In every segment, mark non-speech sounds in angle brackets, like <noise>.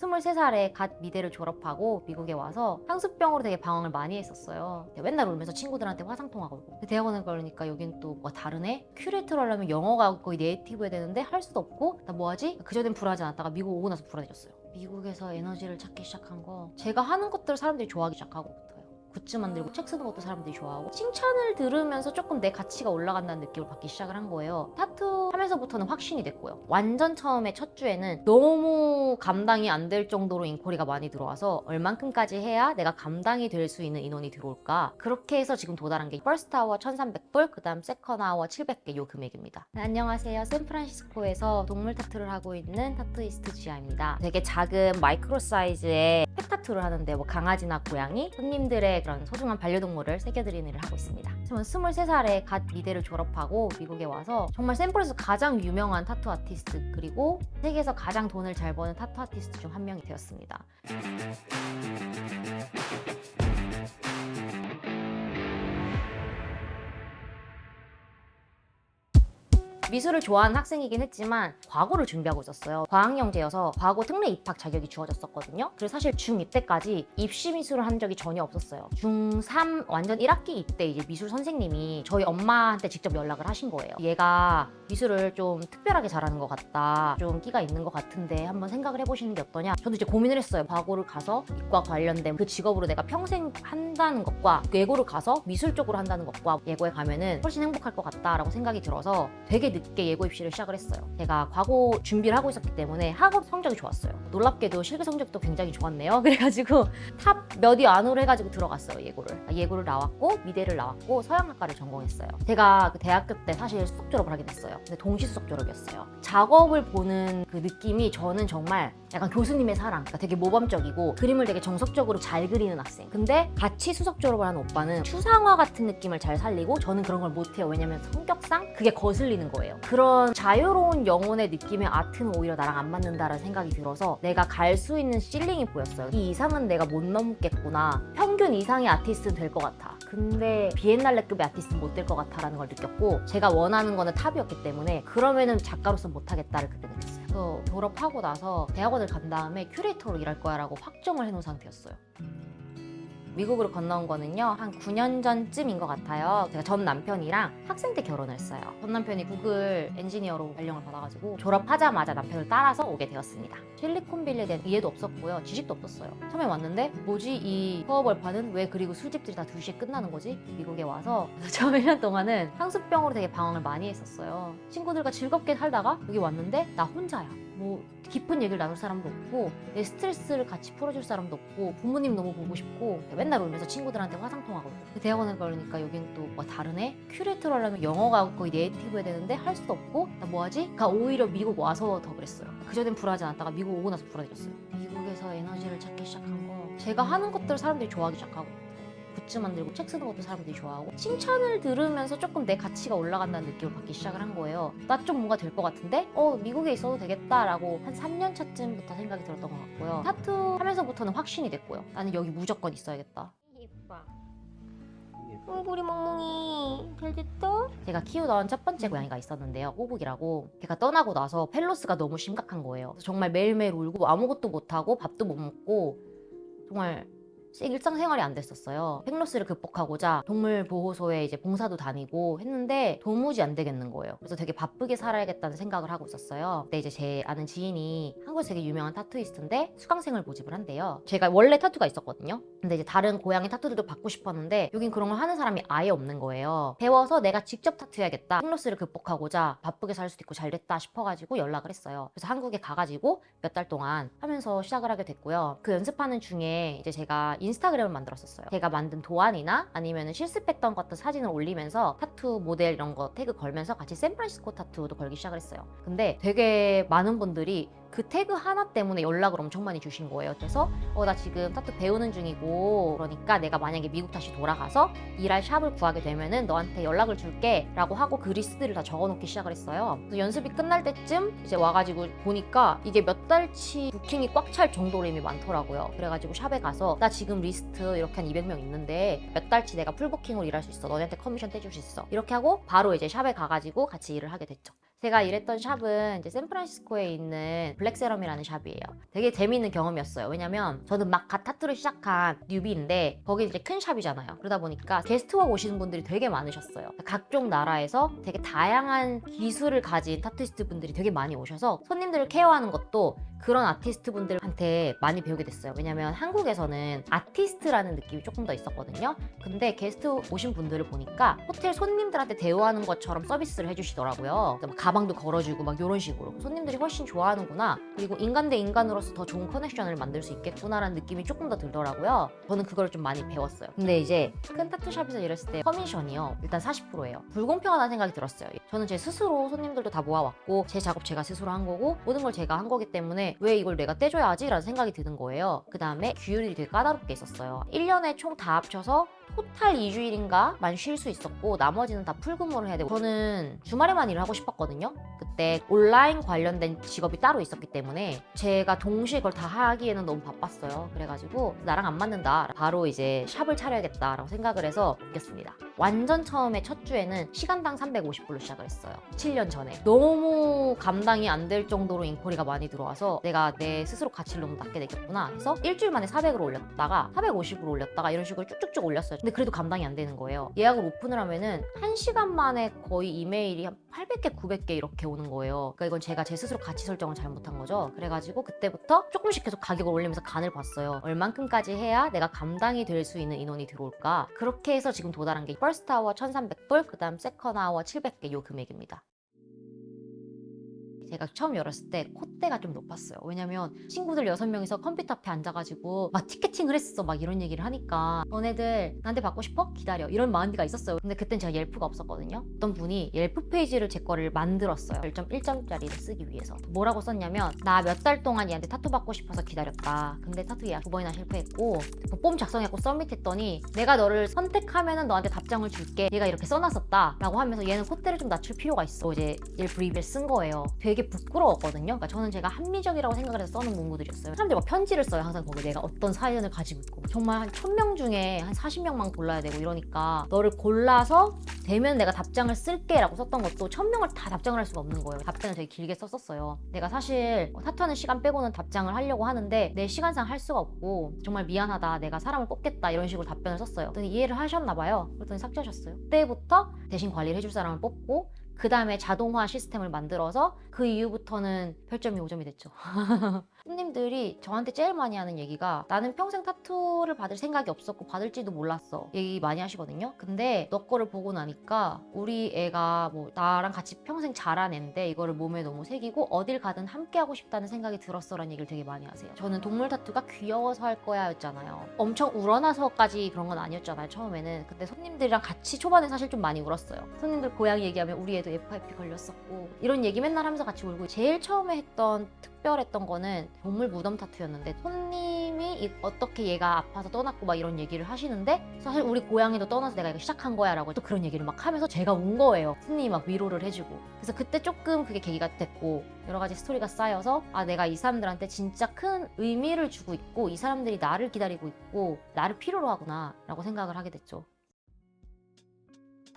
23살에 갓 미대를 졸업하고 미국에 와서 향수병으로 되게 방황을 많이 했었어요. 맨날 울면서 친구들한테 화상통화 걸고. 대학원을 가려니까 여긴 또 뭐가 다르네? 큐레이터를 하려면 영어가 거의 네이티브 해야 되는데 할 수도 없고 나 뭐하지? 그전엔 불안하지 않았다가 미국 오고 나서 불안해졌어요. 미국에서 에너지를 찾기 시작한 거 제가 하는 것들을 사람들이 좋아하기 시작하고부터요. 굿즈 만들고 책 쓰는 것도 사람들이 좋아하고 칭찬을 들으면서 조금 내 가치가 올라간다는 느낌을 받기 시작을 한 거예요. 타투 하면서부터는 확신이 됐고요. 완전 처음에 첫 주에는 너무 감당이 안 될 정도로 인코리가 많이 들어와서 얼만큼까지 해야 내가 감당이 될 수 있는 인원이 들어올까 그렇게 해서 지금 도달한 게 퍼스트 아워 1300불 그 다음 세컨 아워 700개 요 금액입니다. 네, 안녕하세요. 샌프란시스코에서 동물 타투를 하고 있는 타투이스트 지아입니다. 되게 작은 마이크로 사이즈의 펫 타투를 하는데 뭐 강아지나 고양이 손님들의 그런 소중한 반려동물을 새겨드리는 일을 하고 있습니다. 저는 23살에 갓 미대를 졸업하고 미국에 와서 정말 샘플에서 가장 유명한 타투 아티스트 그리고 세계에서 가장 돈을 잘 버는 타투 아티스트 중 한 명이 되었습니다. 미술을 좋아하는 학생이긴 했지만 과고를 준비하고 있었어요. 과학영재여서 과고 특례 입학 자격이 주어졌었거든요. 그래서 사실 중2 때까지 입시 미술을 한 적이 전혀 없었어요. 중3 완전 1학기 이때 이제 미술 선생님이 저희 엄마한테 직접 연락을 하신 거예요. 얘가 미술을 좀 특별하게 잘하는 것 같다. 좀 끼가 있는 것 같은데 한번 생각을 해보시는 게 어떠냐. 저도 이제 고민을 했어요. 과고를 가서 이과 관련된 그 직업으로 내가 평생 한다는 것과 예고를 가서 미술 쪽으로 한다는 것과 예고에 가면은 훨씬 행복할 것 같다라고 생각이 들어서 되게 늦게 예고 입시를 시작을 했어요. 제가 과거 준비를 하고 있었기 때문에 학업 성적이 좋았어요. 놀랍게도 실기 성적도 굉장히 좋았네요. <laughs> 그래가지고 탑 몇위 안으로 해가지고 들어갔어요 예고를. 예고를 나왔고 미대를 나왔고 서양학과를 전공했어요. 제가 그 대학교 때 사실 수석 졸업을 하게 됐어요. 근데 동시 수석 졸업이었어요. 작업을 보는 그 느낌이 저는 정말 약간 교수님의 사랑, 그러니까 되게 모범적이고 그림을 되게 정석적으로 잘 그리는 학생. 근데 같이 수석 졸업을 하는 오빠는 추상화 같은 느낌을 잘 살리고 저는 그런 걸 못해요. 왜냐면 성격상 그게 거슬리는 거예요. 그런 자유로운 영혼의 느낌의 아트는 오히려 나랑 안 맞는다라는 생각이 들어서 내가 갈 수 있는 실링이 보였어요. 이 이상은 내가 못 넘겠구나. 평균 이상의 아티스트는 될 것 같아. 근데 비엔날레급의 아티스트는 못 될 것 같아라는 걸 느꼈고 제가 원하는 거는 탑이었기 때문에 그러면은 작가로서 못하겠다를 그때 느꼈어요. 그래서 졸업하고 나서 대학원을 간 다음에 큐레이터로 일할 거야라고 확정을 해놓은 상태였어요. 미국으로 건너온 거는요 한 9년 전쯤인 것 같아요. 제가 전 남편이랑 학생 때 결혼을 했어요. 전 남편이 구글 엔지니어로 발령을 받아가지고 졸업하자마자 남편을 따라서 오게 되었습니다. 실리콘밸리에 대한 이해도 없었고요 지식도 없었어요. 처음에 왔는데 뭐지 이 수업을파는 왜 그리고 술집들이 다 2시에 끝나는 거지? 미국에 와서 <laughs> 처음 1년 동안은 향수병으로 되게 방황을 많이 했었어요. 친구들과 즐겁게 살다가 여기 왔는데 나 혼자야 뭐 깊은 얘기를 나눌 사람도 없고 내 스트레스를 같이 풀어줄 사람도 없고 부모님 너무 보고 싶고 맨날 울면서 친구들한테 화상통화 걸고. 대학원을 가려니까 여긴 또 뭐 다르네? 큐레이터를 하려면 영어가 거의 네이티브 해야 되는데 할 수도 없고 나 뭐하지? 그러니까 오히려 미국 와서 더 그랬어요. 그전엔 불안하지 않았다가 미국 오고 나서 불안해졌어요. 미국에서 에너지를 찾기 시작한 거. 제가 하는 것들을 사람들이 좋아하기 시작하고 굿즈 만들고 책 쓰는 것도 사람들이 좋아하고 칭찬을 들으면서 조금 내 가치가 올라간다는 느낌을 받기 시작을 한 거예요. 나 좀 뭔가 될 것 같은데? 어 미국에 있어도 되겠다라고 한 3년 차쯤부터 생각이 들었던 것 같고요. 타투 하면서부터는 확신이 됐고요. 나는 여기 무조건 있어야겠다. 예뻐. 꿀꿀이 멍멍이 잘 됐다? 제가 키우던 첫 번째 고양이가 있었는데요 꼬북이라고 걔가 떠나고 나서 펠로스가 너무 심각한 거예요 정말 매일매일 울고 아무것도 못하고 밥도 못 먹고 정말 일상생활이 안 됐었어요. 팽로스를 극복하고자 동물 보호소에 이제 봉사도 다니고 했는데 도무지 안 되겠는 거예요. 그래서 되게 바쁘게 살아야겠다는 생각을 하고 있었어요. 그때 이제 제 아는 지인이 한국에서 되게 유명한 타투이스트인데 수강생을 모집을 한대요. 제가 원래 타투가 있었거든요. 근데 이제 다른 고양이 타투들도 받고 싶었는데 여긴 그런 걸 하는 사람이 아예 없는 거예요. 배워서 내가 직접 타투해야겠다. 팽로스를 극복하고자 바쁘게 살 수도 있고 잘 됐다 싶어가지고 연락을 했어요. 그래서 한국에 가가지고 몇 달 동안 하면서 시작을 하게 됐고요. 그 연습하는 중에 이제 제가 인스타그램을 만들었었어요. 제가 만든 도안이나 아니면 실습했던 것들 사진을 올리면서 타투 모델 이런 거 태그 걸면서 같이 샌프란시스코 타투도 걸기 시작을 했어요. 근데 되게 많은 분들이 그 태그 하나 때문에 연락을 엄청 많이 주신 거예요. 그래서 어 나 지금 타투 배우는 중이고 그러니까 내가 만약에 미국 다시 돌아가서 일할 샵을 구하게 되면은 너한테 연락을 줄게 라고 하고 그 리스트를 다 적어놓기 시작을 했어요. 그래서 연습이 끝날 때쯤 이제 와가지고 보니까 이게 몇 달치 부킹이 꽉 찰 정도로 이미 많더라고요. 그래가지고 샵에 가서 나 지금 리스트 이렇게 한 200명 있는데 몇 달치 내가 풀부킹으로 일할 수 있어. 너네한테 커미션 떼줄 수 있어. 이렇게 하고 바로 이제 샵에 가가지고 같이 일을 하게 됐죠. 제가 일했던 샵은 이제 샌프란시스코에 있는 블랙세럼이라는 샵이에요. 되게 재미있는 경험이었어요. 왜냐면 저는 막 갓 타투를 시작한 뉴비인데 거기 이제 큰 샵이잖아요. 그러다 보니까 게스트워크 오시는 분들이 되게 많으셨어요. 각종 나라에서 되게 다양한 기술을 가진 타투이스트 분들이 되게 많이 오셔서 손님들을 케어하는 것도 그런 아티스트 분들한테 많이 배우게 됐어요. 왜냐면 한국에서는 아티스트라는 느낌이 조금 더 있었거든요. 근데 게스트 오신 분들을 보니까 호텔 손님들한테 대우하는 것처럼 서비스를 해주시더라고요. 막 가방도 걸어주고 막 이런 식으로 손님들이 훨씬 좋아하는구나. 그리고 인간 대 인간으로서 더 좋은 커넥션을 만들 수 있겠구나라는 느낌이 조금 더 들더라고요. 저는 그걸 좀 많이 배웠어요. 근데 이제 큰 타투샵에서 일했을 때 커미션이요. 일단 40%예요. 불공평하다는 생각이 들었어요. 저는 제 스스로 손님들도 다 모아왔고 제 작업 제가 스스로 한 거고 모든 걸 제가 한 거기 때문에 왜 이걸 내가 떼줘야 하지? 라는 생각이 드는 거예요. 그 다음에 규율이 되게 까다롭게 있었어요. 1년에 총 다 합쳐서 토탈 2주일인가만 쉴 수 있었고 나머지는 다 풀근무를 해야 되고 저는 주말에만 일을 하고 싶었거든요. 그때 온라인 관련된 직업이 따로 있었기 때문에 제가 동시에 그걸 다 하기에는 너무 바빴어요. 그래가지고 나랑 안 맞는다. 바로 이제 샵을 차려야겠다라고 생각을 해서 바뀌었습니다. 완전 처음에 첫 주에는 시간당 350불로 시작을 했어요. 7년 전에. 너무 감당이 안 될 정도로 인코리가 많이 들어와서 내가 내 스스로 가치를 너무 낮게 내겠구나 해서 일주일 만에 400으로 올렸다가 450으로 올렸다가 이런 식으로 쭉쭉쭉 올렸어요. 근데 그래도 감당이 안 되는 거예요. 예약을 오픈을 하면은 1시간 만에 거의 이메일이 한 800개, 900개 이렇게 오는 거예요. 그러니까 이건 제가 제 스스로 가치 설정을 잘못한 거죠. 그래가지고 그때부터 조금씩 계속 가격을 올리면서 간을 봤어요. 얼만큼까지 해야 내가 감당이 될 수 있는 인원이 들어올까? 그렇게 해서 지금 도달한 게 퍼스트 아워 1300불, 그 다음 세컨 아워 700개 요 금액입니다. 제가 처음 열었을 때 콧대가 좀 높았어요. 왜냐면 친구들 여섯 명이서 컴퓨터 앞에 앉아가지고 막 티켓팅을 했어. 막 이런 얘기를 하니까 너네들 나한테 받고 싶어? 기다려. 이런 마인드가 있었어요. 근데 그땐 제가 옐프가 없었거든요. 어떤 분이 옐프 페이지를 제 거를 만들었어요. 1.1점짜리를 쓰기 위해서. 뭐라고 썼냐면 나 몇 달 동안 얘한테 타투 받고 싶어서 기다렸다. 근데 타투 예약 두 번이나 실패했고 폼 작성했고 서밋했더니 내가 너를 선택하면은 너한테 답장을 줄게. 얘가 이렇게 써놨었다. 라고 하면서 얘는 콧대를 좀 낮출 필요가 있어. 이제 옐프 리뷰를 쓴 거예요. 되게 부끄러웠거든요. 그러니까 저는 제가 합리적이라고 생각을 해서 써는 문구들이었어요. 사람들이 막 편지를 써요. 항상 거기 내가 어떤 사연을 가지고 있고. 정말 한 1000명 중에 한 40명만 골라야 되고 이러니까 너를 골라서 되면 내가 답장을 쓸게 라고 썼던 것도 1000명을 다 답장을 할 수가 없는 거예요. 답장을 되게 길게 썼었어요. 내가 사실 뭐 타투하는 시간 빼고는 답장을 하려고 하는데 내 시간상 할 수가 없고 정말 미안하다. 내가 사람을 뽑겠다. 이런 식으로 답변을 썼어요. 그랬더니 이해를 하셨나 봐요. 그랬더니 삭제하셨어요. 그때부터 대신 관리를 해줄 사람을 뽑고 그 다음에 자동화 시스템을 만들어서 그 이후부터는 별점이 5점이 됐죠. <laughs> 손님들이 저한테 제일 많이 하는 얘기가 나는 평생 타투를 받을 생각이 없었고 받을지도 몰랐어. 얘기 많이 하시거든요. 근데 너 거를 보고 나니까 우리 애가 뭐 나랑 같이 평생 자란 애인데 이거를 몸에 너무 새기고 어딜 가든 함께 하고 싶다는 생각이 들었어 라는 얘기를 되게 많이 하세요. 저는 동물 타투가 귀여워서 할 거야 였잖아요. 엄청 우러나서까지 그런 건 아니었잖아요. 처음에는. 근데 손님들이랑 같이 초반에 사실 좀 많이 울었어요. 손님들 고양이 얘기하면 우리 애도 FIP 걸렸었고 이런 얘기 맨날 하면서 같이 울고 제일 처음에 했던 특별했던 거는 동물 무덤 타투였는데 손님이 이- 어떻게 얘가 아파서 떠났고 막 이런 얘기를 하시는데 사실 우리 고양이도 떠나서 내가 이거 시작한 거야 라고 또 그런 얘기를 막 하면서 제가 운 거예요. 손님이 막 위로를 해주고. 그래서 그때 조금 그게 계기가 됐고 여러 가지 스토리가 쌓여서 아 내가 이 사람들한테 진짜 큰 의미를 주고 있고 이 사람들이 나를 기다리고 있고 나를 필요로 하구나 라고 생각을 하게 됐죠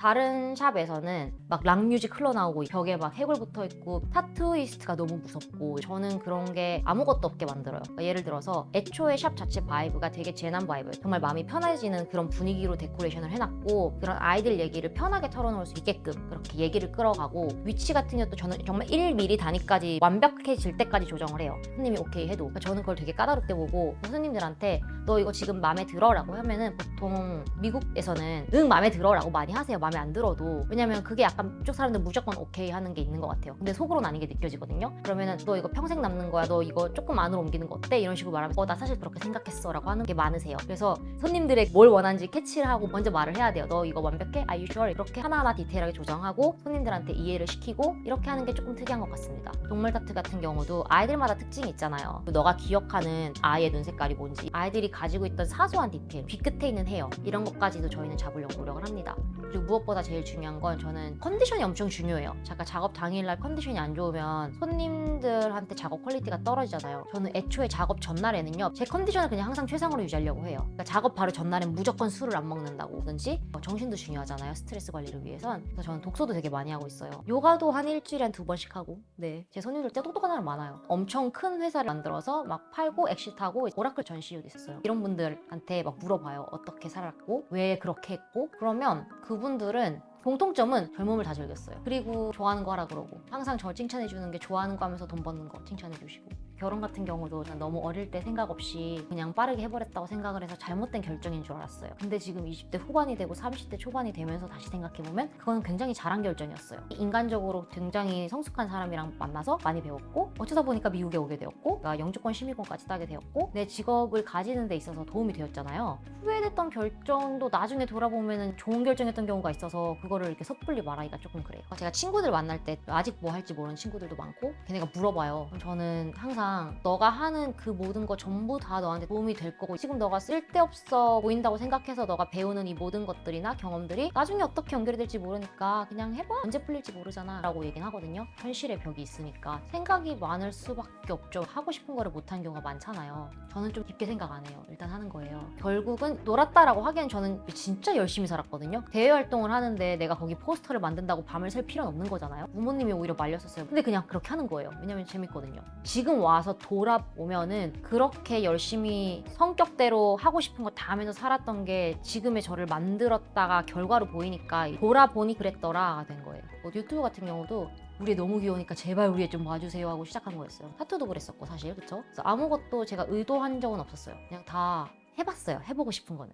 다른 샵에서는 막 락뮤직 흘러나오고 벽에 막 해골 붙어 있고 타투이스트가 너무 무섭고 저는 그런 게 아무것도 없게 만들어요. 그러니까 예를 들어서 애초에 샵 자체 바이브가 되게 재난 바이브예요. 정말 마음이 편해지는 그런 분위기로 데코레이션을 해놨고 그런 아이들 얘기를 편하게 털어놓을 수 있게끔 그렇게 얘기를 끌어가고 위치 같은 것도 저는 정말 1mm 단위까지 완벽해질 때까지 조정을 해요. 손님이 오케이 해도 그러니까 저는 그걸 되게 까다롭게 보고 손님들한테 너 이거 지금 마음에 들어라고 하면은 보통 미국에서는 응 마음에 들어라고 많이 하세요. 마음에 안 들어도 왜냐면 그게 약간 이쪽 사람들 무조건 오케이 하는 게 있는 것 같아요. 근데 속으로는 아닌 게 느껴지거든요. 그러면은 너 이거 평생 남는 거야. 너 이거 조금 안으로 옮기는 거 어때? 이런 식으로 말하면 어 나 사실 그렇게 생각했어라고 하는 게 많으세요. 그래서 손님들의 뭘 원하는지 캐치를 하고 먼저 말을 해야 돼요. 너 이거 완벽해? Are you sure? 이렇게 하나하나 디테일하게 조정하고 손님들한테 이해를 시키고 이렇게 하는 게 조금 특이한 것 같습니다. 동물 타투 같은 경우도 아이들마다 특징이 있잖아요. 너가 기억하는 아이의 눈 색깔이 뭔지 아이들이 가지고 있던 사소한 디테일, 귀 끝에 있는 헤어 이런 것까지도 저희는 잡으려고 노력을 합니다. 그리고 무엇보다 제일 중요한 건 저는 컨디션이 엄청 중요해요. 잠깐 작업 당일날 컨디션이 안 좋으면 손님들한테 작업 퀄리티가 떨어지잖아요. 저는 애초에 작업 전날에는요, 제 컨디션을 그냥 항상 최상으로 유지하려고 해요. 그러니까 작업 바로 전날엔 무조건 술을 안 먹는다고든지 어, 정신도 중요하잖아요. 스트레스 관리를 위해선. 그래서 저는 독서도 되게 많이 하고 있어요. 요가도 한 일주일에 한 두 번씩 하고. 네. 제 손님들 때 똑똑한 사람 많아요. 엄청 큰 회사를 만들어서 막 팔고 엑시트하고 오라클 전시회도 있었어요. 이런 분들한테 막 물어봐요. 어떻게 살았고, 왜 그렇게 했고. 그러면 그분 들은 공통점은 젊음을 다 즐겼어요. 그리고 좋아하는 거 하라 그러고 항상 저 칭찬해 주는 게 좋아하는 거 하면서 돈 버는 거 칭찬해 주시고 결혼 같은 경우도 전 너무 어릴 때 생각 없이 그냥 빠르게 해버렸다고 생각을 해서 잘못된 결정인 줄 알았어요. 근데 지금 20대 후반이 되고 30대 초반이 되면서 다시 생각해 보면 그건 굉장히 잘한 결정이었어요. 인간적으로 굉장히 성숙한 사람이랑 만나서 많이 배웠고 어쩌다 보니까 미국에 오게 되었고 나 영주권 시민권까지 따게 되었고 내 직업을 가지는 데 있어서 도움이 되었잖아요. 후회 됐던 결정도 나중에 돌아보면 좋은 결정이었던 경우가 있어서 그거를 이렇게 섣불리 말하기가 조금 그래요. 제가 친구들 만날 때 아직 뭐 할지 모르는 친구들도 많고 걔네가 물어봐요. 저는 항상 너가 하는 그 모든 거 전부 다 너한테 도움이 될 거고 지금 너가 쓸데없어 보인다고 생각해서 너가 배우는 이 모든 것들이나 경험들이 나중에 어떻게 연결이 될지 모르니까 그냥 해봐. 언제 풀릴지 모르잖아. 라고 얘기는 하거든요. 현실의 벽이 있으니까. 생각이 많을 수밖에 없죠. 하고 싶은 거를 못한 경우가 많잖아요. 저는 좀 깊게 생각 안 해요. 일단 하는 거예요. 결국은 놀았다라고 하기엔 저는 진짜 열심히 살았거든요 대외 활동을 하는데 내가 거기 포스터를 만든다고 밤을 샐 필요는 없는 거잖아요 부모님이 오히려 말렸었어요 근데 그냥 그렇게 하는 거예요 왜냐면 재밌거든요 지금 와서 돌아보면은 그렇게 열심히 성격대로 하고 싶은 거 다 하면서 살았던 게 지금의 저를 만들었다가 결과로 보이니까 돌아보니 그랬더라가 된 거예요. 뭐 유튜브 같은 경우도 우리 너무 귀여우니까 제발 우리 애좀 봐주세요 하고 시작한 거였어요. 타투도 그랬었고 사실 그쵸? 아무것도 제가 의도한 적은 없었어요. 그냥 다 해봤어요. 해보고 싶은 거는.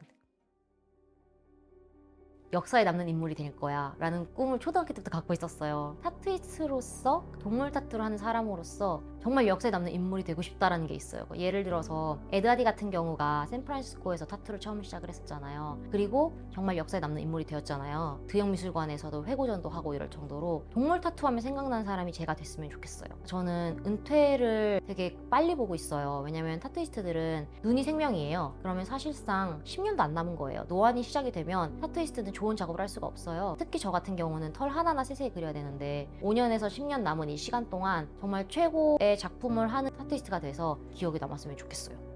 역사에 남는 인물이 될 거야 라는 꿈을 초등학교 때부터 갖고 있었어요. 타투이스트로서 동물 타투를 하는 사람으로서 정말 역사에 남는 인물이 되고 싶다라는 게 있어요. 예를 들어서 에드하디 같은 경우가 샌프란시스코에서 타투를 처음 시작을 했었잖아요. 그리고 정말 역사에 남는 인물이 되었잖아요. 드형미술관에서도 회고전도 하고 이럴 정도로 동물 타투하면 생각나는 사람이 제가 됐으면 좋겠어요. 저는 은퇴를 되게 빨리 보고 있어요. 왜냐면 타투이스트들은 눈이 생명이에요. 그러면 사실상 10년도 안 남은 거예요. 노안이 시작이 되면 타투이스트는 좋은 작업을 할 수가 없어요. 특히 저 같은 경우는 털 하나하나 세세히 그려야 되는데 5년에서 10년 남은 이 시간 동안 정말 최고의 작품을 하는 타투이스트가 돼서 기억에 남았으면 좋겠어요.